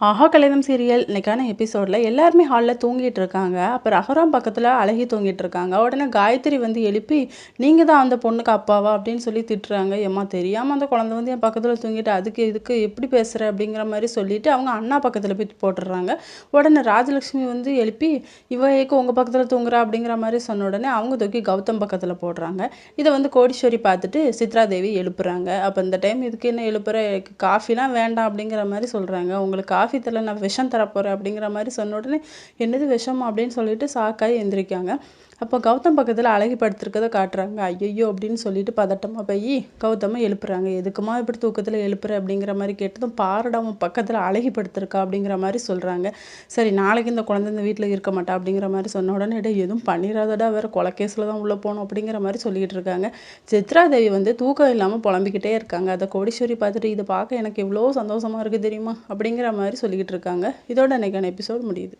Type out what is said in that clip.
ஆஹா கல்யாணம் சீரியல் இன்னைக்கான எபிசோடில் எல்லாருமே ஹாலில் தூங்கிட்டு இருக்காங்க. அப்புறம் ரகுராம் பக்கத்தில் அழகி தூங்கிட்டு இருக்காங்க. உடனே காயத்ரி வந்து எழுப்பி நீங்கள் தான் அந்த பொண்ணுக்கு அப்பாவா? அப்படின்னு சொல்லி திட்டுறாங்க. ஏம்மா தெரியாமல் அந்த குழந்தை வந்து என் பக்கத்தில் தூங்கிட்டு அதுக்கு இதுக்கு எப்படி பேசுகிற அப்படிங்கிற மாதிரி சொல்லிட்டு அவங்க அண்ணா பக்கத்தில் போய் போட்டுடுறாங்க. உடனே ராஜலக்ஷ்மி வந்து எழுப்பி இவ ஏக்கு உங்கள் பக்கத்தில் தூங்குறா? அப்படிங்கிற மாதிரி சொன்ன உடனே அவங்க தூக்கி கௌதம் பக்கத்தில் போடுறாங்க. இதை வந்து கோடீஸ்வரி பார்த்துட்டு சித்ரா தேவி எழுப்புறாங்க. அப்போ இந்த டைம் இதுக்கு என்ன எழுப்புற? காஃபிலாம் வேண்டாம் அப்படிங்கிற மாதிரி சொல்கிறாங்க உங்களுக்கு காஃபி தரல நான் விஷம் தரப்போகிறேன் அப்படிங்கிற மாதிரி சொன்ன உடனே என்னது விஷம்? அப்படின்னு சொல்லிட்டு சாக்காய் எந்திரிக்காங்க. அப்போ கௌதம் பக்கத்தில் அழகி படுத்திருக்கதை காட்டுறாங்க. ஐயையோ அப்படின்னு சொல்லிட்டு பதட்டமாக போய் கௌதமை எழுப்புறாங்க. எதுக்குமா இப்படி தூக்கத்தில் எழுப்புற? அப்படிங்கிற மாதிரி கேட்டதும் பாரடா உன் பக்கத்தில் அழகி படுத்திருக்கா அப்படிங்கிற மாதிரி சொல்கிறாங்க சரி நாளைக்கு இந்த குழந்தை இந்த வீட்டில் இருக்க மாட்டா? அப்படிங்கிற மாதிரி சொன்ன உடனே இடம் எதுவும் பண்ணிடாதடா வேறு கொலக்கேஸில் தான் உள்ளே போகணும் அப்படிங்கிற மாதிரி சொல்லிக்கிட்டு இருக்காங்க. சித்ராதேவி வந்து தூக்கம் இல்லாமல் புலம்பிக்கிட்டே இருக்காங்க. அதை கோடீஸ்வரி பார்த்துட்டு இதை பார்க்க எனக்கு எவ்வளோ சந்தோஷமாக இருக்குது தெரியுமா? அப்படிங்கிற மாதிரி சொல்லிக்கிட்டு இருக்காங்க. இதோட அன்றைக்கான எபிசோட் முடியுது.